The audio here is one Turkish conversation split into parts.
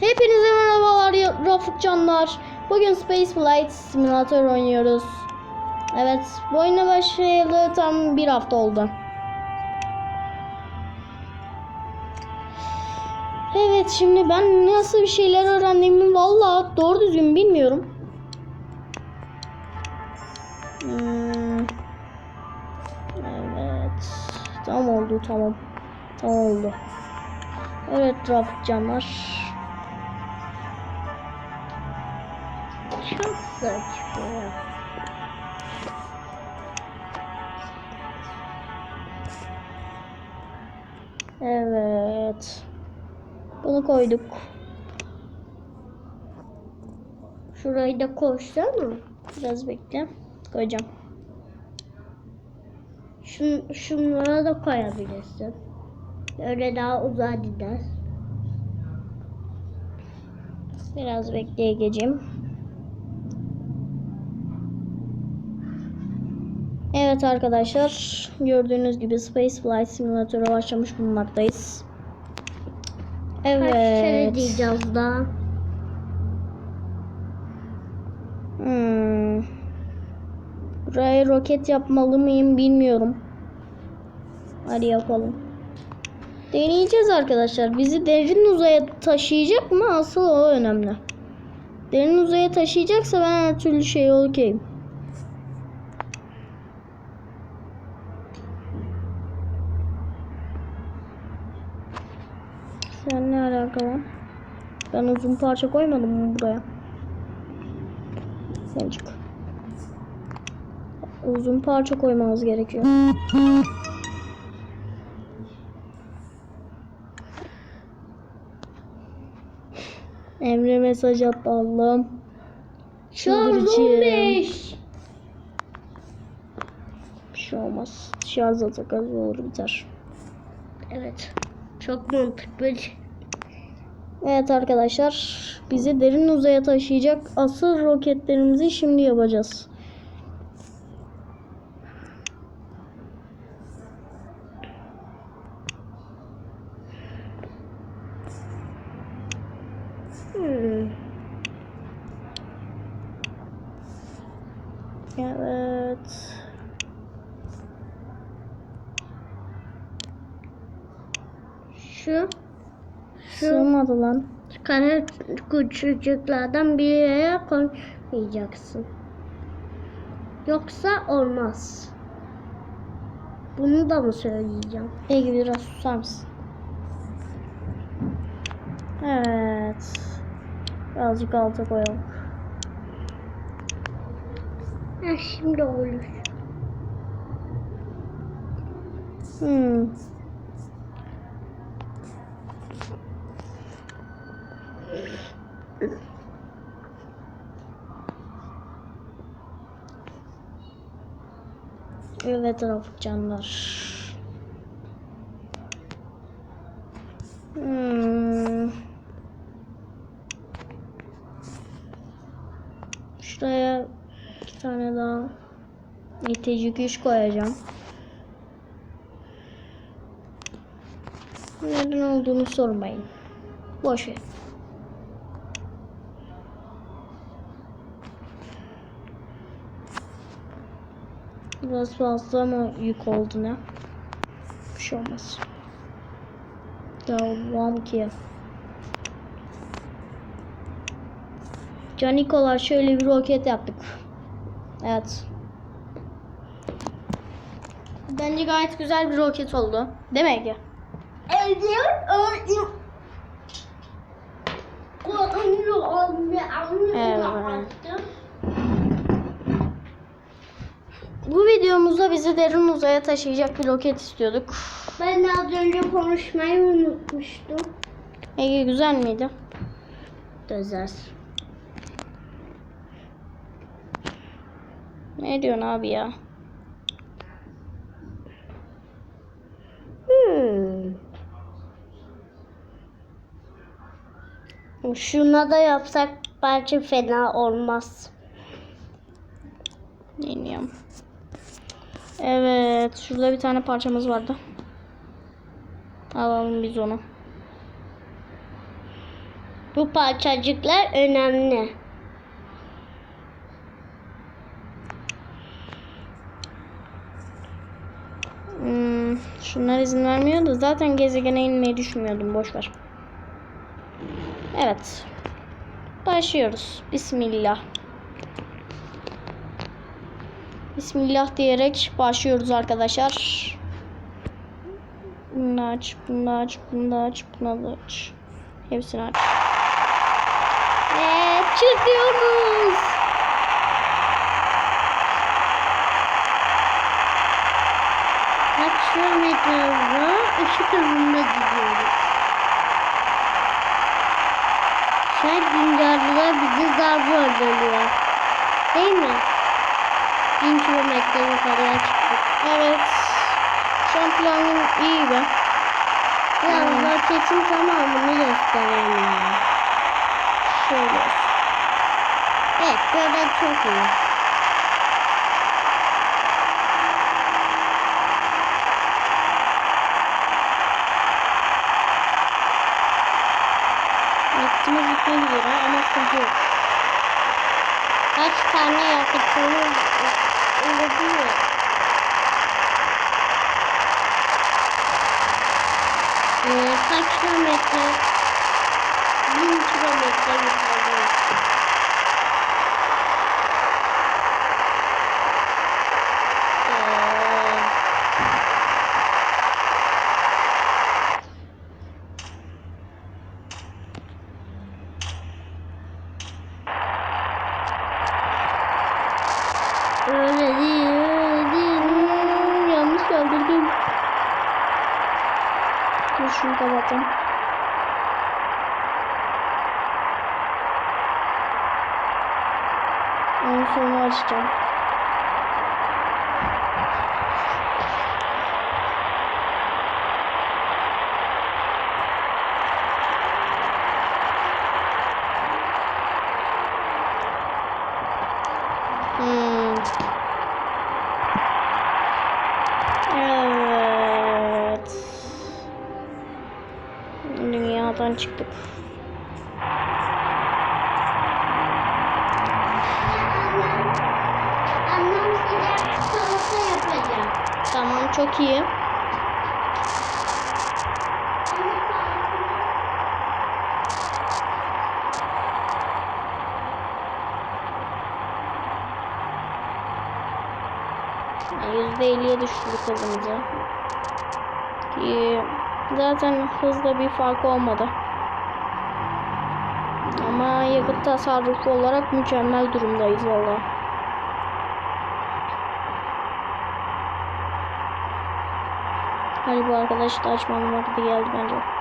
Hepinize merhabalar Rafık Canlar. Bugün Space Flight Simulator oynuyoruz. Evet, bu oyuna başlayalı tam bir hafta oldu. Evet, şimdi ben nasıl bir şeyler öğrendiğimi valla doğru düzgün bilmiyorum. Hmm. Evet, tam oldu, tamam. Tamam oldu. Evet Rafık Canlar. Saçma. Evet. Bunu koyduk. Şurayı da koysana. Biraz bekle. Koyacağım. Şun, şunlara da koyabilirsin. Öyle daha uzağa gider. Biraz bekleyeceğim. Evet arkadaşlar. Gördüğünüz gibi Space Flight Simulator'a başlamış bulunmaktayız. Kaç kere Evet. diyeceğiz daha? Hmm. Buraya roket yapmalı mıyım bilmiyorum. Hadi yapalım. Deneyeceğiz arkadaşlar. Bizi derin uzaya taşıyacak mı? Asıl o önemli. Derin uzaya taşıyacaksa ben her türlü şey okeyim. Sen ne alaka lan? Ben uzun parça koymadım mı buraya? Sen çık. Uzun parça koymamız gerekiyor. Emre mesaj attı Allah'ım. Şarj Çıldırıcı. 15. Bir şey olmaz. Şarj atacak az olur biter. Evet. Çok mantıklı. Evet arkadaşlar. Bizi derin uzaya taşıyacak asıl roketlerimizi şimdi yapacağız. Hmm. Evet. Şu Sığmadı lan. kara küçücüklerden bir yere koymayacaksın. Yoksa olmaz. Bunu da mı söyleyeceğim? Ege biraz susar mısın? Evet. Birazcık alta koyalım. Ha, şimdi olur. Hmm. Evet Rafık canlar. Hmm. Şuraya iki tane daha itici güç koyacağım. Neden olduğunu sormayın. Boş ver. Biraz fazla mı yük oldu ne? Bir şey olmaz. Devam ki. Canikolar şöyle bir roket yaptık. Evet. Bence gayet güzel bir roket oldu. Değil mi Ege? Evet. Videomuzda bizi derin uzaya taşıyacak bir roket istiyorduk. Ben de az önce konuşmayı unutmuştum. Ege güzel miydi? Güzel. Ne diyorsun abi ya? Hmm. Şuna da yapsak bence fena olmaz. Dinliyorum. Evet. Şurada bir tane parçamız vardı. Alalım biz onu. Bu parçacıklar önemli. Hmm, şunlar izin vermiyor da zaten gezegene inmeyi düşünmüyordum. Boş ver. Evet. Başlıyoruz. Bismillah. Bismillah diyerek başlıyoruz arkadaşlar. Bunu aç, bunu aç, bunu aç, bunu aç. Hepsini aç. Ve çıkıyoruz. Kaç kilometre hızla ışık hızında gidiyoruz. Şey güncelliler bizi zar zor bölüyor. Değil mi? Bin kilometre yukarıya çıktık. Evet. Planım iyi gibi. Ya roketin tamamını göstereyim ya. Şöyle. Evet böyle çok iyi. Vaktimiz bitmek üzere ama sıkıntı yok. Kaç tane yakıtımız? Ee, kaç kilometre? Bin kilometre yukarıdayız. Dur şunu kapatayım. Onu sonra açacağım. Hmm. Dünyadan çıktık. Tamam çok iyi. %50'ye düşürdük hızımızı. Ki zaten hızla bir fark olmadı. Ama yakıt tasarrufu olarak mükemmel durumdayız valla. Hadi bu arkadaş da açmanın vakti geldi bence.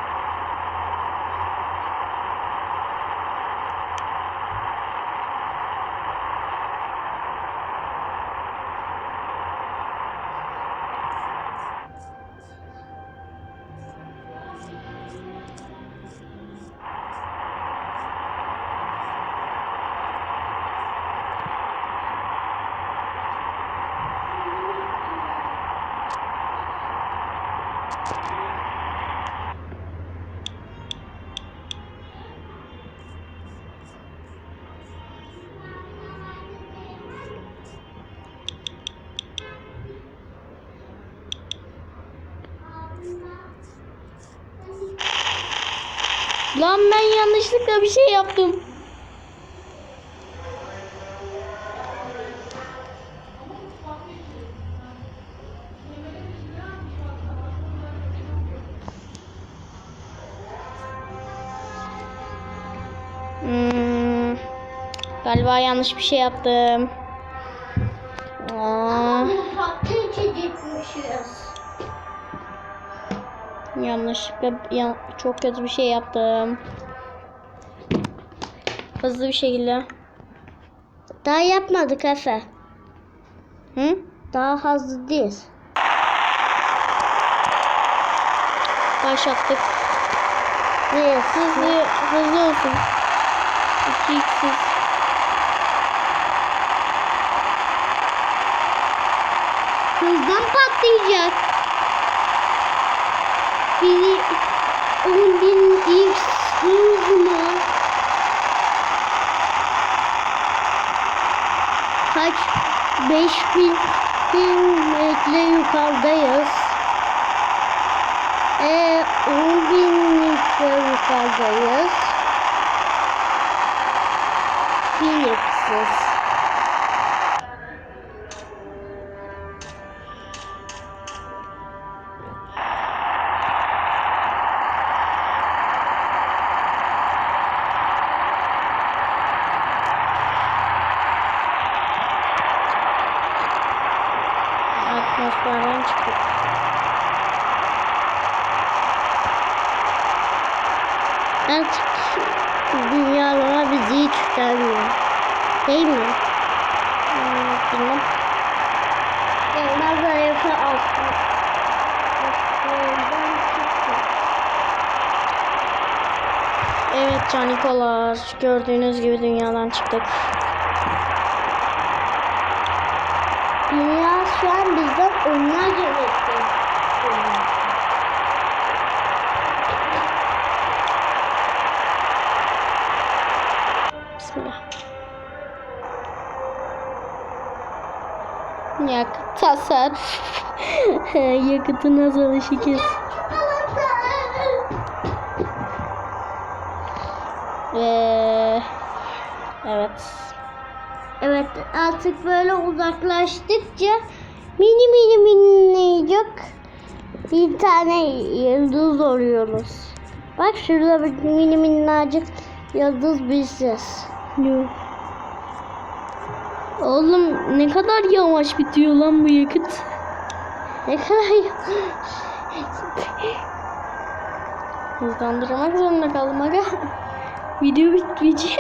Lan ben yanlışlıkla bir şey yaptım. Galiba yanlış bir şey yaptım. Aa, yanlışlıkla ya- çok kötü bir şey yaptım. Hızlı bir şekilde. Daha yapmadık Efe. Hı? Daha hızlı değil. Başlattık. Ne? Hızlı, hızlı olsun. 2x'siz. Hızdan patlayacak. Biri onun bin ilk hızına kaç 5000 metre yukarıdayız. Ee, 10 bin metre yukarıdayız. Tutamıyor. Değil mi? Hmm, bilmem. Onlar zayıfı altı. Evet canikolar. Gördüğünüz gibi dünyadan çıktık. Dünya şu an bizden onlarca metre. Yakıt tasarruf. Yakıtın azalışı kes. Ve evet. Evet artık böyle uzaklaştıkça mini mini minicik bir tane yıldız oluyoruz. Bak şurada bir mini minnacık yıldız biziz. Yok. Oğlum ne kadar yavaş bitiyor lan bu yakıt. Ne kadar Hızlandırmak zorunda kaldım aga. Video bitmeyecek.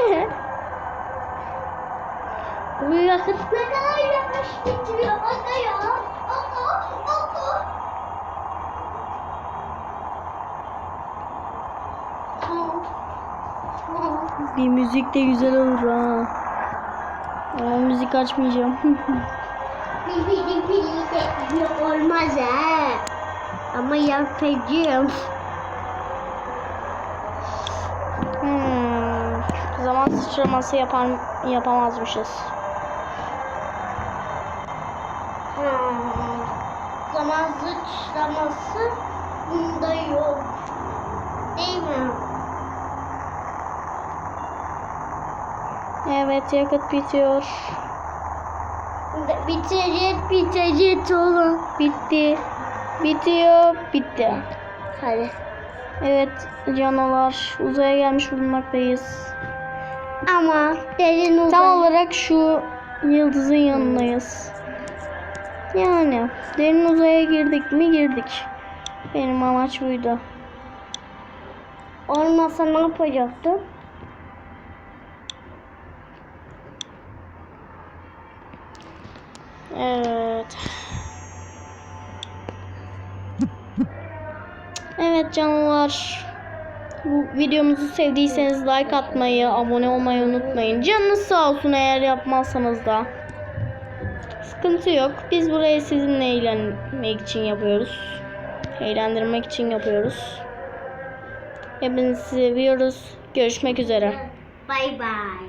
bu yakıt ne kadar yavaş bitiyor bana ya. Bir müzik de güzel olur ha. Ama müzik açmayacağım. De olmaz ha. Ama yapacağım. hmm. Zaman sıçraması yapar, yapamazmışız. Hmm. Zaman sıçraması bunda yok. Değil mi? Evet yakıt bitiyor. Bitecek bitecek oğlum. Bitti. Bitiyor. Bitti. Hadi. Evet canavar uzaya gelmiş bulunmaktayız. Ama derin uzay. Tam olarak şu yıldızın yanındayız. Yani derin uzaya girdik mi girdik. Benim amaç buydu. Olmasa ne yapacaktın? Evet. Evet canlar. Bu videomuzu sevdiyseniz like atmayı, abone olmayı unutmayın. Canınız sağ olsun eğer yapmazsanız da. Sıkıntı yok. Biz burayı sizinle eğlenmek için yapıyoruz. Eğlendirmek için yapıyoruz. Hepinizi seviyoruz. Görüşmek üzere. Bye bye.